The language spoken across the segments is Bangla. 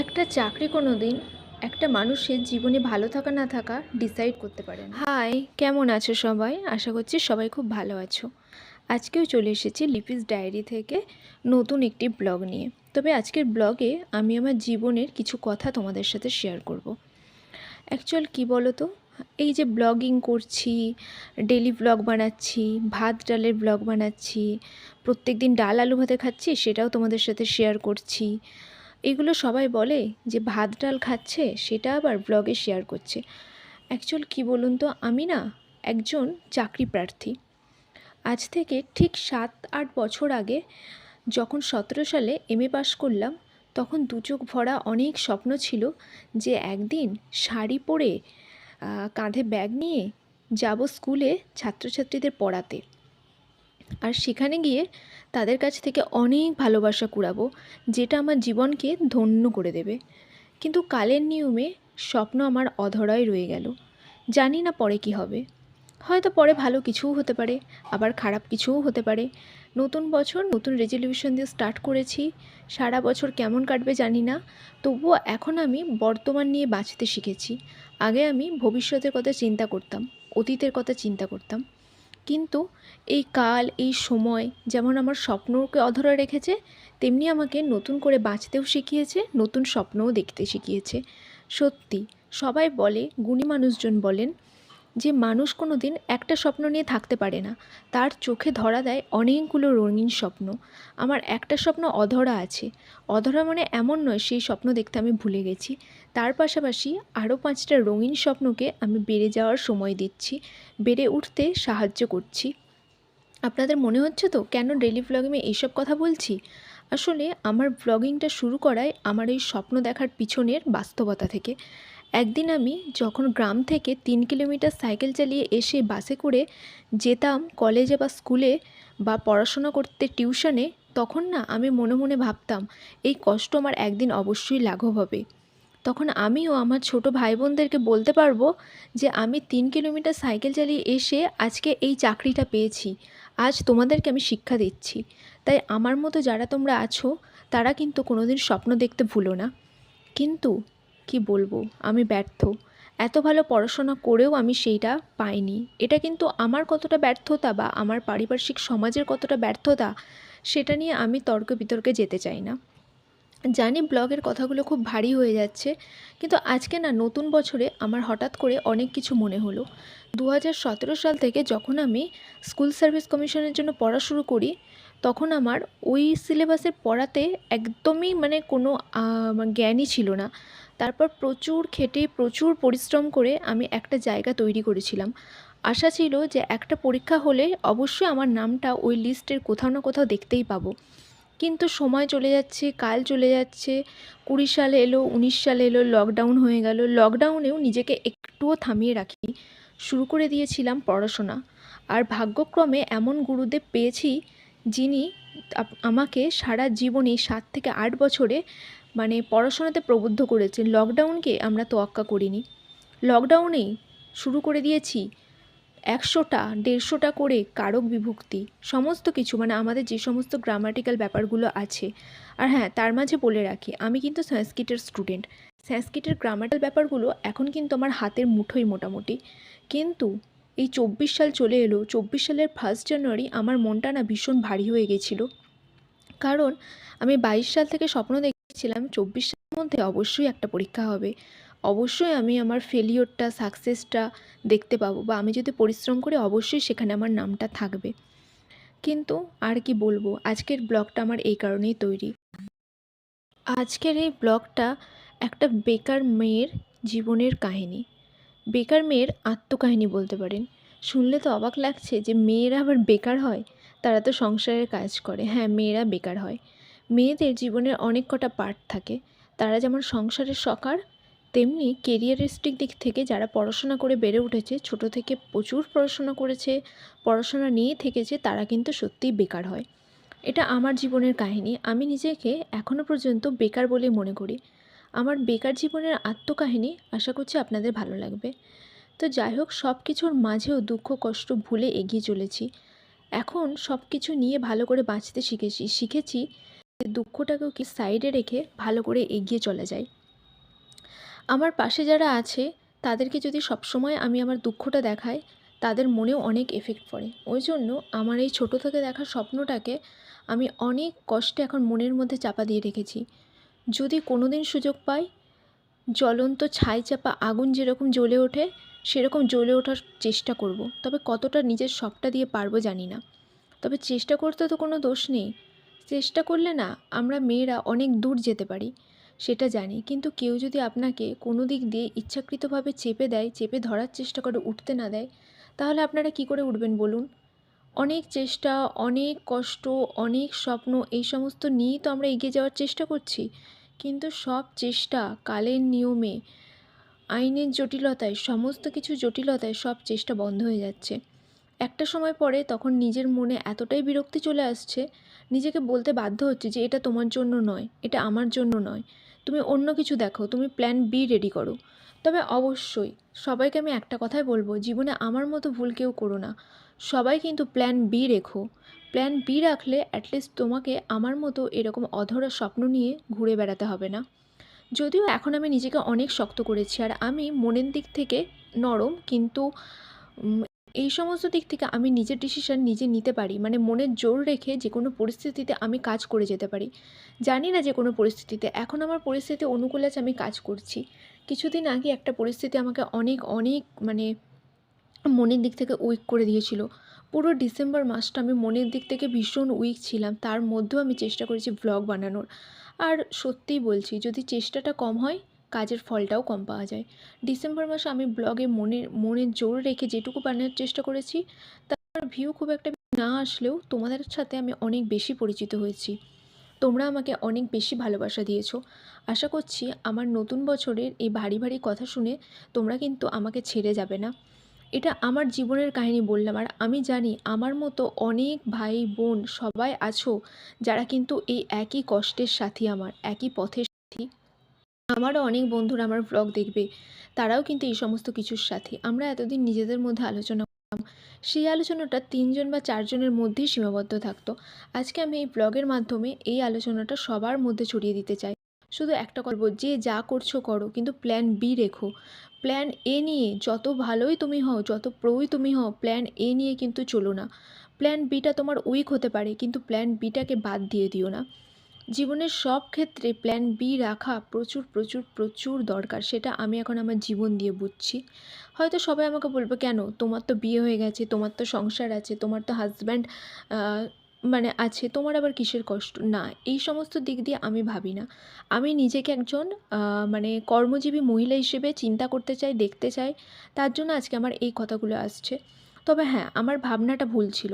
একটা চাকরি কোনো দিন একটা মানুষের জীবনে ভালো থাকা না থাকা ডিসাইড করতে পারে হাই কেমন আছো সবাই? আশা করছি সবাই খুব ভালো আছো। আজকেও চলে এসেছি লিপিস ডায়েরি থেকে নতুন একটি ব্লগ নিয়ে। তবে আজকের ব্লগে আমি আমার জীবনের কিছু কথা তোমাদের সাথে শেয়ার করব। অ্যাকচুয়াল কী বলো তো এই যে ব্লগিং করছি ডেলি ব্লগ বানাচ্ছি, ভাত ডালের ব্লগ বানাচ্ছি প্রত্যেক দিন ডাল আলু ভাতে খাচ্ছি, সেটাও তোমাদের সাথে শেয়ার করছি। এগুলো সবাই বলে যে ভাত ডাল খাচ্ছে, সেটা আবার ব্লগে শেয়ার করছে। অ্যাকচুয়াল কী বলুন তো, আমি না একজন চাকরি প্রার্থী। আজ থেকে ঠিক সাত আট বছর আগে যখন সতেরো সালে এম এ পাশ করলাম, তখন দু চোখ ভরা অনেক স্বপ্ন ছিল যে একদিন শাড়ি পরে কাঁধে ব্যাগ নিয়ে যাব স্কুলে ছাত্রছাত্রীদের পড়াতে। আর সেখানে গিয়ে তাদের কাছ থেকে অনেক ভালোবাসা কুড়াবো, যেটা আমার জীবনকে ধন্য করে দেবে। কিন্তু কালের নিয়মে স্বপ্ন আমার অধরাই রয়ে গেল। জানি না পরে কি হবে। হয়তো পরে ভালো কিছুও হতে পারে, আবার খারাপ কিছুও হতে পারে। নতুন বছর, নতুন রেজলিউশন দিয়ে স্টার্ট করেছি। সারা বছর কেমন কাটবে জানি না। তবুও এখন আমি বর্তমান নিয়ে বাঁচতে শিখেছি। আগে আমি ভবিষ্যতের কথা চিন্তা করতাম, অতীতের কথা চিন্তা করতাম। কিন্তু এই কাল, এই সময় যেমন আমার স্বপ্নকে অধরা রেখেছে, তেমনি আমাকে নতুন করে বাঁচতেও শিখিয়েছে, নতুন স্বপ্নও দেখতে শিখিয়েছে। সত্যি, সবাই বলে, গুণী মানুষজন বলেন যে মানুষ কোনো দিন একটা স্বপ্ন নিয়ে থাকতে পারে না। তার চোখে ধরা দেয় অনেকগুলো রঙিন স্বপ্ন। আমার একটা স্বপ্ন অধরা আছে। অধরা মানে এমন নয়, সেই স্বপ্ন দেখতে আমি ভুলে গেছি। তার পাশাপাশি আরও পাঁচটা রঙিন স্বপ্নকে আমি বেড়ে যাওয়ার সময় দিচ্ছি, বেড়ে উঠতে সাহায্য করছি। আপনাদের মনে হচ্ছে তো কেন ডেলি আমি এইসব কথা বলছি? আসলে আমার ব্লগিংটা শুরু করায় আমার এই স্বপ্ন দেখার পিছনের বাস্তবতা থেকে। একদিন আমি যখন গ্রাম থেকে তিন কিলোমিটার সাইকেল চালিয়ে এসে বাসে করে যেতাম কলেজে বা স্কুলে বা পড়াশোনা করতে টিউশনে, তখন না আমি মনে মনে ভাবতাম, এই কষ্ট আমার একদিন অবশ্যই লাঘব হবে। তখন আমিও আমার ছোট ভাই বোনদেরকে বলতে পারব যে, আমি তিন কিলোমিটার সাইকেল চালিয়ে এসে আজকে এই চাকরিটা পেয়েছি, আজ তোমাদেরকে আমি শিক্ষা দিচ্ছি। তাই আমার মতো যারা তোমরা আছো, তারা কিন্তু কোনোদিন স্বপ্ন দেখতে ভুলো না। কিন্তু কি বলব? আমি ব্যর্থ। এত ভালো পড়াশোনা করেও আমি সেইটা পাইনি। এটা কিন্তু আমার কতটা ব্যর্থতা বা আমার পারিপার্শ্বিক সমাজের কতটা ব্যর্থতা, সেটা নিয়ে আমি তর্ক বিতর্কে যেতে চাই না। জানি ব্লগের কথাগুলো খুব ভারী হয়ে যাচ্ছে, কিন্তু আজকে না নতুন বছরে আমার হঠাৎ করে অনেক কিছু মনে হলো। দু হাজার সতেরো সাল থেকে যখন আমি স্কুল সার্ভিস কমিশনের জন্য পড়া শুরু করি তখন আমার ওই সিলেবাসের পড়াতে একদমই মানে কোনো জ্ঞানই ছিল না। তারপর প্রচুর খেটে প্রচুর পরিশ্রম করে আমি একটা জায়গা তৈরি করেছিলাম। আশা ছিল যে একটা পরীক্ষা হলে অবশ্যই আমার নামটা ওই লিস্টের কোথাও না কোথাও দেখতেই পাবো। কিন্তু সময় চলে যাচ্ছে, কাল চলে যাচ্ছে, কুড়ি সাল এলো, উনিশ সাল এলো লকডাউন হয়ে গেল। লকডাউনেও নিজেকে একটুও থামিয়ে রাখি শুরু করে দিয়েছিলাম পড়াশোনা। আর ভাগ্যক্রমে এমন গুরুদেব পেয়েছি যিনি আমাকে সারা জীবনে সাত থেকে আট বছরে মানে পড়াশোনাতে প্রবুদ্ধ করেছেন। লকডাউনকে আমরা তোয়াক্কা করিনি। লকডাউনেই শুরু করে দিয়েছি একশোটা, দেড়শোটা করে কারক বিভক্তি। সমস্ত কিছু মানে আমাদের যে সমস্ত গ্রামাটিক্যাল ব্যাপারগুলো আছে। আর হ্যাঁ তার মাঝে বলে রাখি, আমি কিন্তু সংস্কৃতের স্টুডেন্ট সংস্কৃতের গ্রামাটিক্যাল ব্যাপারগুলো এখন কিন্তু আমার হাতের মুঠোই মোটামুটি। কিন্তু এই চব্বিশ সাল চলে এলো। চব্বিশ সালের ফার্স্ট জানুয়ারি আমার মনটা না ভীষণ ভারী হয়ে গেছিল। কারণ আমি বাইশ সাল থেকে স্বপ্ন দেখেছিলাম, চব্বিশ সালের মধ্যে অবশ্যই একটা পরীক্ষা হবে। অবশ্যই আমি আমার ফেলিওরটা সাকসেসটা দেখতে পাবো বা আমি যদি পরিশ্রম করি, অবশ্যই সেখানে আমার নামটা থাকবে। কিন্তু আর কি বলব, আজকের ব্লগটা আমার এই কারণেই তৈরি। আজকের এই ব্লগটা একটা বেকার মেয়ের জীবনের কাহিনী। বেকার মেয়ের আত্মকাহিনী বলতে পারেন। শুনলে তো অবাক লাগছে যে মেয়েরা আবার বেকার হয়। তারা তো সংসারের কাজ করে। হ্যাঁ মেয়েরা বেকার হয়। মেয়েদের জীবনের অনেক কটা পার্ট থাকে। তারা যেমন সংসারের সকার, তেমনি কেরিয়ারিস্টিক দিক থেকে যারা পড়াশোনা করে বেড়ে উঠেছে, ছোট থেকে প্রচুর পড়াশোনা করেছে, পড়াশোনা নিয়ে থেকেছে, তারা কিন্তু সত্যিই বেকার হয়। এটা আমার জীবনের কাহিনী। আমি নিজেকে এখনও পর্যন্ত বেকার বলে মনে করি। আমার বেকার জীবনের আত্মকাহিনী আশা করছি আপনাদের ভালো লাগবে। তো যাই হোক সব কিছুর মাঝেও দুঃখ, কষ্ট ভুলে এগিয়ে চলেছি। এখন সব কিছু নিয়ে ভালো করে বাঁচতে শিখেছি। শিখেছি যে দুঃখটাকেও কি সাইডে রেখে ভালো করে এগিয়ে চলা যায়। আমার পাশে যারা আছে, তাদেরকে যদি সবসময় আমি আমার দুঃখটা দেখাই, তাদের মনেও অনেক এফেক্ট পড়ে। ওই জন্য আমার এই ছোটো থেকে দেখা স্বপ্নটাকে আমি অনেক কষ্টে এখন মনের মধ্যে চাপা দিয়ে রেখেছি। যদি কোনো দিন সুযোগ পাই, জ্বলন্ত ছাই চাপা আগুন যেরকম জ্বলে ওঠে, সেরকম জ্বলে ওঠার চেষ্টা করব। তবে কতটা নিজের সবটা দিয়ে পারব জানি না। তবে চেষ্টা করতে তো কোনো দোষ নেই। চেষ্টা করলে না, আমরা মেয়েরা অনেক দূর যেতে পারি, সেটা জানি। কিন্তু কেউ যদি আপনাকে কোনো দিক দিয়ে ইচ্ছাকৃতভাবে চেপে দেয়, চেপে ধরার চেষ্টা করে উঠতে না দেয়, তাহলে আপনারা কি করে উঠবেন বলুন? অনেক চেষ্টা, অনেক কষ্ট, অনেক স্বপ্ন, এই সমস্ত নিয়েই তো আমরা এগিয়ে যাওয়ার চেষ্টা করছি। কিন্তু সব চেষ্টা কালের নিয়মে, আইনের জটিলতায়, সমস্ত কিছু জটিলতায় সব চেষ্টা বন্ধ হয়ে যাচ্ছে। একটা সময় পরে তখন নিজের মনে এতটাই বিরক্তি চলে আসছে, নিজেকে বলতে বাধ্য হচ্ছে যে এটা তোমার জন্য নয়, এটা আমার জন্য নয়। তুমি অন্য কিছু দেখো, তুমি প্ল্যান বি রেডি করো। তবে অবশ্যই সবাইকে আমি একটা কথাই বলব, জীবনে আমার মতো ভুল কেউ করো না। সবাই কিন্তু প্ল্যান বি রেখো। প্ল্যান বি রাখলে অ্যাটলিস্ট তোমাকে আমার মতো এরকম অধরা স্বপ্ন নিয়ে ঘুরে বেড়াতে হবে না। যদিও এখন আমি নিজেকে অনেক শক্ত করেছি আর আমি মনের দিক থেকে নরম, কিন্তু এই সমস্ত দিক থেকে আমি নিজের ডিসিশন নিজে নিতে পারি। মানে মনের জোর রেখে যে কোনো পরিস্থিতিতে আমি কাজ করে যেতে পারি। জানি না যে কোনো পরিস্থিতিতে। এখন আমার পরিস্থিতি অনুকূলে আছে, আমি কাজ করছি। কিছুদিন আগে একটা পরিস্থিতি আমাকে অনেক অনেক মানে মনের দিক থেকে উইক করে দিয়েছিল। পুরো ডিসেম্বর মাসটা আমি মনের দিক থেকে ভীষণ উইক ছিলাম। তার মধ্যেও আমি চেষ্টা করেছি ব্লগ বানানোর। আর সত্যিই বলছি, যদি চেষ্টাটা কম হয়, কাজের ফলটাও কম পাওয়া যায়। ডিসেম্বর মাসে আমি ব্লগে মনের মনের জোর রেখে যেটুকু বানানোর চেষ্টা করেছি, তার ভিউ খুব একটা না আসলেও তোমাদের সাথে আমি অনেক বেশি পরিচিত হয়েছি। তোমরা আমাকে অনেক বেশি ভালোবাসা দিয়েছ। আশা করছি আমার নতুন বছরের এই ভারী ভারী কথা শুনে তোমরা কিন্তু আমাকে ছেড়ে যাবে না। এটা আমার জীবনের কাহিনী বললাম। আর আমি জানি আমার মতো অনেক ভাই বোন সবাই আছো যারা কিন্তু এই একই কষ্টের সাথী আমার, একই পথের সাথী। আমারও অনেক বন্ধুরা আমার ব্লগ দেখবে, তারাও কিন্তু এই সমস্ত কিছুর সাথী। আমরা এতদিন নিজেদের মধ্যে আলোচনা করতাম সেই আলোচনাটা তিনজন বা চারজনের মধ্যেই সীমাবদ্ধ থাকতো। আজকে আমি এই ব্লগের মাধ্যমে এই আলোচনাটা সবার মধ্যে ছড়িয়ে দিতে চাই। শুধু একটা করব যে যা করছ করো, কিন্তু প্ল্যান বি রেখো। প্ল্যান এ নিয়ে যত ভালোই তুমি হও, যত প্রোই তুমি হও প্ল্যান এ নিয়ে কিন্তু চলো না। প্ল্যান বিটা তোমার উইক হতে পারে, কিন্তু প্ল্যান বিটাকে বাদ দিয়ে দিও না। জীবনের সব ক্ষেত্রে প্ল্যান বি রাখা প্রচুর প্রচুর প্রচুর দরকার, সেটা আমি এখন আমার জীবন দিয়ে বুঝছি। হয়তো সবাই আমাকে বলবে, কেন? তোমার তো বিয়ে হয়ে গেছে, তোমার তো সংসার আছে, তোমার তো হাজব্যান্ড মানে আছে, তোমার আবার কিসের কষ্ট? না, এই সমস্ত দিক দিয়ে আমি ভাবি না। আমি নিজেকে একজন মানে কর্মজীবী মহিলা হিসেবে চিন্তা করতে চাই, দেখতে চাই, তার জন্য আজকে আমার এই কথাগুলো আসছে। তবে হ্যাঁ আমার ভাবনাটা ভুল ছিল।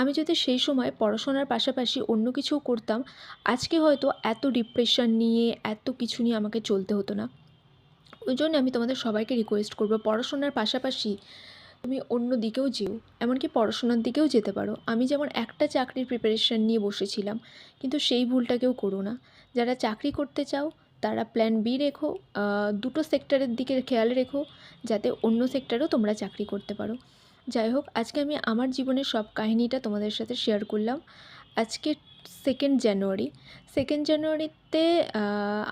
আমি যদি সেই সময় পড়াশোনার পাশাপাশি অন্য কিছুও করতাম, আজকে হয়তো এত ডিপ্রেশন নিয়ে, এত কিছু নিয়ে আমাকে চলতে হতো না। ওই জন্য আমি তোমাদের সবাইকে রিকোয়েস্ট করব, পড়াশোনার পাশাপাশি তুমি অন্য দিকেও যেও, এমনকি পড়াশোনার দিকেও যেতে পারো। আমি যেমন একটা চাকরির প্রিপারেশান নিয়ে বসেছিলাম, কিন্তু সেই ভুলটাকেও করো না। যারা চাকরি করতে চাও, তারা প্ল্যান বি রেখো দুটো সেক্টরের দিকে খেয়াল রেখো, যাতে অন্য সেক্টরেও তোমরা চাকরি করতে পারো। যাই হোক, আজকে আমি আমার জীবনের সব কাহিনিটা তোমাদের সাথে শেয়ার করলাম। আজকে সেকেন্ড জানুয়ারি সেকেন্ড জানুয়ারিতে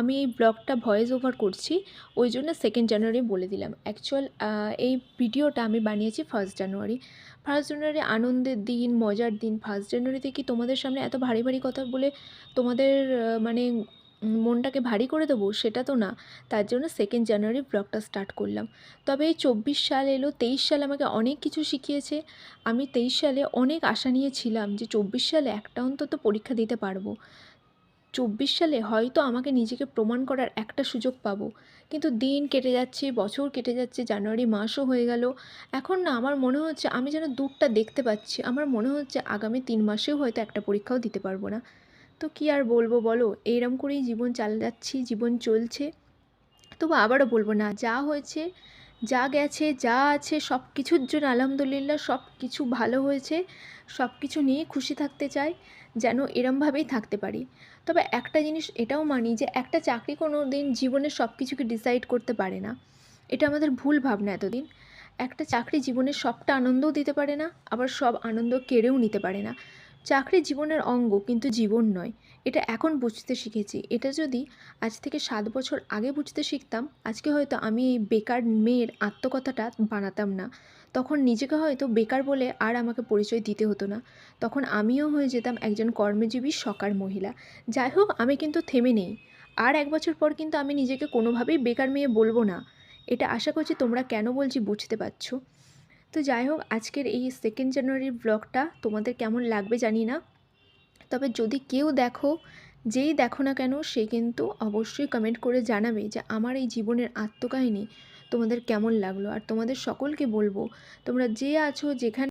আমি এই ব্লগটা ভয়েস ওভার করছি, ওই জন্য সেকেন্ড জানুয়ারি বলে দিলাম। অ্যাকচুয়াল এই ভিডিওটা আমি বানিয়েছি ফার্স্ট জানুয়ারি ফার্স্ট জানুয়ারি আনন্দের দিন, মজার দিন। ফার্স্ট জানুয়ারিতে কি তোমাদের সামনে এত ভারী ভারী কথা বলে তোমাদের মানে মনটাকে ভারী করে দেবো সেটা তো না। তার জন্য সেকেন্ড জানুয়ারি ব্লগটা স্টার্ট করলাম। তবে এই চব্বিশ সাল এলো, তেইশ সাল আমাকে অনেক কিছু শিখিয়েছে। আমি তেইশ সালে অনেক আশা নিয়েছিলাম যে চব্বিশ সালে একটা অন্তত পরীক্ষা দিতে পারব। চব্বিশ সালে হয়তো আমাকে নিজেকে প্রমাণ করার একটা সুযোগ পাবো। কিন্তু দিন কেটে যাচ্ছে, বছর কেটে যাচ্ছে জানুয়ারি মাসও হয়ে গেল। এখন না আমার মনে হচ্ছে আমি যেন দূরটা দেখতে পাচ্ছি। আমার মনে হচ্ছে আগামী তিন মাসেও হয়তো একটা পরীক্ষাও দিতে পারব না। তো কী আর বলব বলো? এইরকম করেই জীবন চালাচ্ছি, জীবন চলছে। তবু আবারও বলব না, যা হয়েছে, যা গেছে, যা আছে সব কিছুর জন্য আলহামদুলিল্লাহ সব কিছু ভালো হয়েছে। সব কিছু নিয়ে খুশি থাকতে চাই, যেন এরমভাবেই থাকতে পারি। তবে একটা জিনিস এটাও মানি যে, একটা চাকরি কোনো দিন জীবনের সব কিছুকে ডিসাইড করতে পারে না। এটা আমাদের ভুল ভাবনা এতদিন। একটা চাকরি জীবনের সবটা আনন্দও দিতে পারে না, আবার সব আনন্দ কেড়েও নিতে পারে না। চাকরি জীবনের অঙ্গ কিন্তু জীবন নয়। এটা এখন বুঝতে শিখেছি। এটা যদি আজ থেকে সাত বছর আগে বুঝতে শিখতাম, আজকে হয়তো আমি এই বেকার মেয়ের আত্মকথাটা বানাতাম না। তখন নিজেকে হয়তো বেকার বলে আর আমাকে পরিচয় দিতে হতো না। তখন আমিও হয়ে যেতাম একজন কর্মজীবী সকার মহিলা। যাই হোক, আমি কিন্তু থেমে নেই। আর এক বছর পর কিন্তু আমি নিজেকে কোনোভাবেই বেকার মেয়ে বলব না। এটা আশা করছি তোমরা কেন বলছি বুঝতে পারছ। তো যাই হোক, আজকের এই সেকেন্ড জানুয়ারির ব্লগটা তোমাদের কেমন লাগবে জানি না। তবে যদি কেউ দেখো, যেই দেখো না কেন, সে কিন্তু অবশ্যই কমেন্ট করে জানাবে যে আমার এই জীবনের আত্মকাহিনী তোমাদের কেমন লাগল। আর তোমাদের সকলকে বলব, তোমরা যে আছো যেখানে